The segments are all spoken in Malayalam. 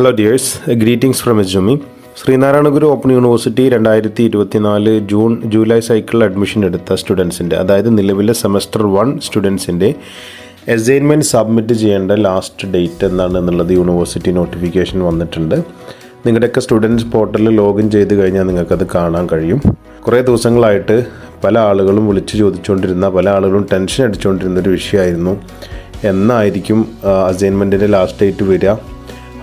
Hello dears greetings from Edumi Sreenarayana Guru open university രണ്ടായിരത്തി ഇരുപത്തിനാല് ജൂൺ ജൂലൈ സൈക്കിളിൽ അഡ്മിഷൻ എടുത്ത സ്റ്റുഡൻസിന്റെ അതായത് നിലവിലെ സെമസ്റ്റർ വൺ സ്റ്റുഡൻസിന്റെ അസൈൻമെന്റ് സബ്മിറ്റ് ചെയ്യേണ്ട ലാസ്റ്റ് ഡേറ്റ് എന്നാണ് എന്നുള്ളത് യൂണിവേഴ്സിറ്റി നോട്ടിഫിക്കേഷൻ വന്നിട്ടുണ്ട്. നിങ്ങളുടെയൊക്കെ സ്റ്റുഡൻസ് പോർട്ടലിൽ ലോഗിൻ ചെയ്ത് കഴിഞ്ഞാൽ നിങ്ങൾക്കത് കാണാൻ കഴിയും. കുറേ ദിവസങ്ങളായിട്ട് പല ആളുകളും വിളിച്ചു ചോദിച്ചുകൊണ്ടിരുന്ന പല ആളുകളും ടെൻഷൻ അടിച്ചുകൊണ്ടിരുന്ന ഒരു വിഷയമായിരുന്നു. എന്നായിരിക്കും അസൈൻമെന്റിന്റെ ലാസ്റ്റ് ഡേറ്റ് വരിക.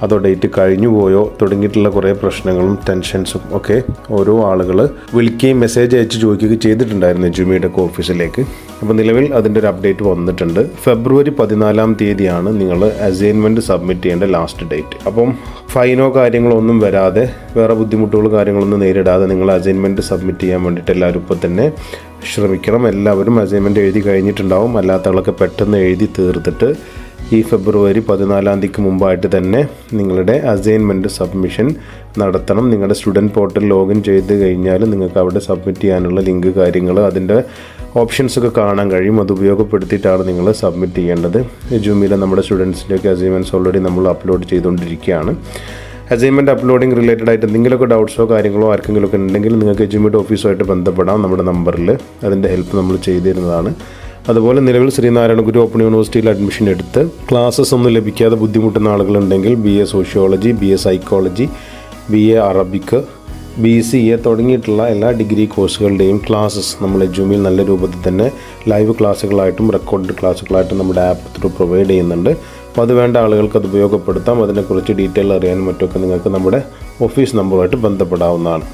അതോ ഡേറ്റ് കഴിഞ്ഞു പോയോ? തുടങ്ങിയിട്ടുള്ള കുറേ പ്രശ്നങ്ങളും ടെൻഷൻസും ഒക്കെ ഓരോ ആളുകൾ വിളിക്കുകയും മെസ്സേജ് അയച്ച് ചോദിക്കുകയും ചെയ്തിട്ടുണ്ടായിരുന്നു ജുമിയുടെ ഒക്കെ ഓഫീസിലേക്ക്. അപ്പോൾ നിലവിൽ അതിന്റെ ഒരു അപ്ഡേറ്റ് വന്നിട്ടുണ്ട്. ഫെബ്രുവരി പതിനാലാം തീയതിയാണ് നിങ്ങൾ അസൈൻമെന്റ് സബ്മിറ്റ് ചെയ്യേണ്ട ലാസ്റ്റ് ഡേറ്റ്. അപ്പം ഫൈനോ കാര്യങ്ങളോ ഒന്നും വരാതെ വേറെ ബുദ്ധിമുട്ടുകളോ കാര്യങ്ങളൊന്നും നേരിടാതെ നിങ്ങൾ അസൈൻമെന്റ് സബ്മിറ്റ് ചെയ്യാൻ വേണ്ടിയിട്ട് എല്ലാവരും ഇപ്പോൾ തന്നെ ശ്രമിക്കണം. എല്ലാവരും അസൈൻമെന്റ് എഴുതി കഴിഞ്ഞിട്ടുണ്ടാവും. അല്ലാത്തവളൊക്കെ പെട്ടെന്ന് എഴുതി തീർത്തിട്ട് ഈ ഫെബ്രുവരി പതിനാലാം തീയതിക്ക് മുമ്പായിട്ട് തന്നെ നിങ്ങളുടെ അസൈൻമെന്റ് സബ്മിഷൻ നടത്തണം. നിങ്ങളുടെ സ്റ്റുഡന്റ് പോർട്ടൽ ലോഗിൻ ചെയ്ത് കഴിഞ്ഞാൽ നിങ്ങൾക്ക് അവിടെ സബ്മിറ്റ് ചെയ്യാനുള്ള ലിങ്ക് കാര്യങ്ങൾ അതിന്റെ ഓപ്ഷൻസൊക്കെ കാണാൻ കഴിയും. അത് ഉപയോഗപ്പെടുത്തിയിട്ടാണ് നിങ്ങൾ സബ്മിറ്റ് ചെയ്യേണ്ടത്. ജൂമിയിലെ നമ്മുടെ സ്റ്റുഡൻസിന്റെയൊക്കെ അസൈൻമെന്റ്സ് ഓൾറെഡി നമ്മൾ അപ്ലോഡ് ചെയ്തുകൊണ്ടിരിക്കുകയാണ്. അസൈൻമെന്റ് അപ്ലോഡിംഗ് റിലേറ്റഡ് ആയിട്ട് എന്തെങ്കിലുമൊക്കെ ഡൗട്ട്സോ കാര്യങ്ങളോ ആർക്കെങ്കിലുമൊക്കെ ഉണ്ടെങ്കിൽ നിങ്ങൾക്ക് എജ്യൂമിയുടെ ഓഫീസുമായിട്ട് ബന്ധപ്പെടാം. നമ്മുടെ നമ്പറിൽ അതിന്റെ ഹെൽപ്പ് നമ്മൾ ചെയ്തു തരുന്നതാണ് അതുപോലെ നിലവിൽ ശ്രീനാരായണ ഗുരു ഓപ്പൺ യൂണിവേഴ്സിറ്റിയിൽ അഡ്മിഷൻ എടുത്ത് ക്ലാസ്സസ് ഒന്നും ലഭിക്കാതെ ബുദ്ധിമുട്ടുന്ന ആളുകളുണ്ടെങ്കിൽ B A sociology B A psychology B A Arabic B C A തുടങ്ങിയിട്ടുള്ള എല്ലാ ഡിഗ്രി കോഴ്സുകളുടെയും ക്ലാസ്സസ് നമ്മൾ ജൂമിൽ നല്ല രൂപത്തിൽ തന്നെ ലൈവ് ക്ലാസ്സുകളായിട്ടും റെക്കോർഡ് ക്ലാസ്സുകളായിട്ടും നമ്മുടെ ആപ്പ് ത്രൂ പ്രൊവൈഡ് ചെയ്യുന്നുണ്ട്. അപ്പോൾ അത് വേണ്ട ആളുകൾക്ക് അത് ഉപയോഗപ്പെടുത്താം. അതിനെക്കുറിച്ച് ഡീറ്റെയിൽ അറിയാനും മറ്റൊക്കെ നിങ്ങൾക്ക് നമ്മുടെ ഓഫീസ് നമ്പറുമായിട്ട് ബന്ധപ്പെടാവുന്നതാണ്.